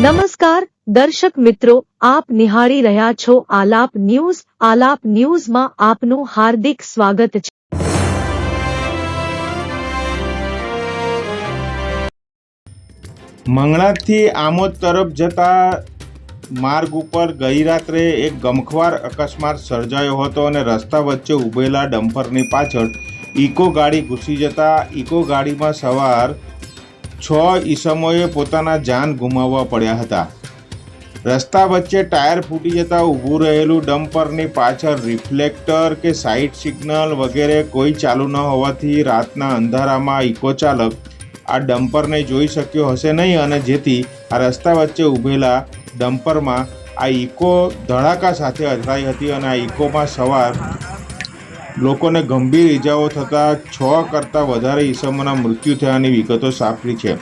નમસ્કાર, દર્શક મિત્રો, આપ નિહાળી રહ્યા છો આલાપ ન્યૂઝ. આલાપ ન્યૂઝમાં આપનું હાર્દિક સ્વાગત છે. મંગળાથી આમોદ તરફ જતા માર્ગ ઉપર ગઈ રાત્રે એક ગમખવાર અકસ્માત સર્જાયો હતો અને રસ્તા વચ્ચે ઉભેલા ડમ્પરની પાછળ ઇકો ગાડી ઘૂસી જતા ઇકો ગાડીમાં સવાર છ ઈસમોએ પોતાના જાન ગુમાવવા પડ્યા હતા. રસ્તા વચ્ચે ટાયર ફૂટી જતા ઊભું રહેલું ડમ્પરની પાછળ રિફ્લેક્ટર કે સાઇડ સિગ્નલ વગેરે કોઈ ચાલુ ન હોવાથી રાતના અંધારામાં ઇકો ચાલક આ ડમ્પરને જોઈ શક્યો હશે નહીં અને જેથી આ રસ્તા વચ્ચે ઊભેલા ડમ્પરમાં આ ઇકો ધડાકા સાથે અથડાઈ હતી અને આ ઇકોમાં સવાર લોકોને ગંભીર ઈજાઓ થતાં છ કરતાં વધારે ઈસમોના મૃત્યુ થયાની વિગતો સાંપડી છે.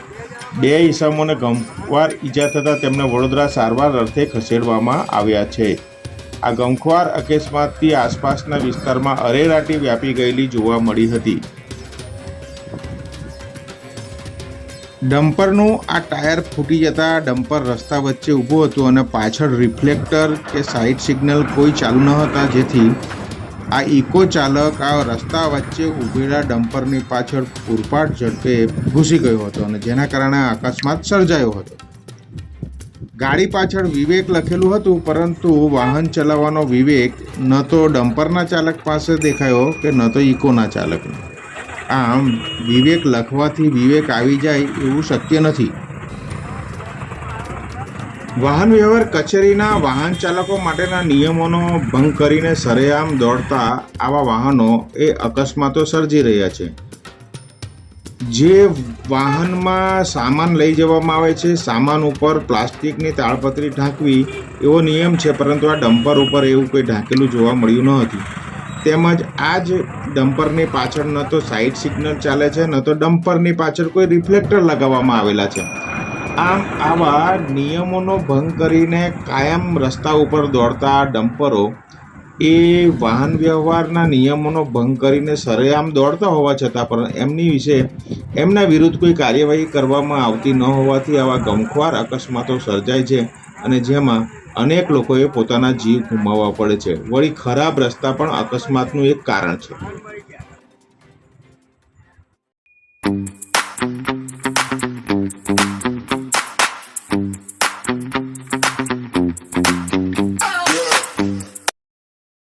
બે ઈસમોને ગમખ્વાર ઈજા થતાં તેમને વડોદરા સારવાર અર્થે ખસેડવામાં આવ્યા છે. આ ગમખ્વાર અકસ્માતથી આસપાસના વિસ્તારમાં અરેરાટી વ્યાપી ગયેલી જોવા મળી હતી. ડમ્પરનું આ ટાયર ફૂટી જતા ડમ્પર રસ્તા વચ્ચે ઊભું હતું અને પાછળ રિફ્લેક્ટર કે સાઇડ સિગ્નલ કોઈ ચાલુ ન હતા જેથી આ ઇકો ચાલક આ રસ્તા વચ્ચે ઊભેલા ડમ્પરની પાછળ પૂરપાટ ઝડપે ઘૂસી ગયો હતો અને જેના કારણે અકસ્માત સર્જાયો હતો. ગાડી પાછળ વિવેક લખેલું હતું, પરંતુ વાહન ચલાવવાનો વિવેક ન તો ડમ્પરના ચાલક પાસે દેખાયો કે ન તો ઇકોના ચાલકને. આમ, વિવેક લખવાથી વિવેક આવી જાય એવું શક્ય નથી. વાહન વ્યવહાર કચેરીના વાહન ચાલકો માટેના નિયમોનો ભંગ કરીને સરેઆમ દોડતા આવા વાહનો એ અકસ્માતો સર્જી રહ્યા છે. જે વાહનમાં સામાન લઈ જવામાં આવે છે, સામાન ઉપર પ્લાસ્ટિકની તાળપત્રી ઢાંકવી એવો નિયમ છે, પરંતુ આ ડમ્પર ઉપર એવું કોઈ ઢાંકેલું જોવા મળ્યું ન હતું. તેમજ આ જ ડમ્પરની પાછળ ન તો સાઇડ સિગ્નલ ચાલે છે, ન તો ડમ્પરની પાછળ કોઈ રિફ્લેક્ટર લગાવવામાં આવેલા છે. આમ આવા નિયમોનો ભંગ કરીને કાયમ રસ્તા ઉપર દોડતા ડમ્પરો એ વાહન વ્યવહારના નિયમોનો ભંગ કરીને સરેઆમ દોડતા હોવા છતાં પણ એમની વિશે એમના વિરુદ્ધ કોઈ કાર્યવાહી કરવામાં આવતી ન હોવાથી આવા ગમખ્વાર અકસ્માતો સર્જાય છે અને જેમાં અનેક લોકોએ પોતાના જીવ ગુમાવવા પડે છે. વળી ખરાબ રસ્તા પણ અકસ્માતનું એક કારણ છે. Mm-hmm.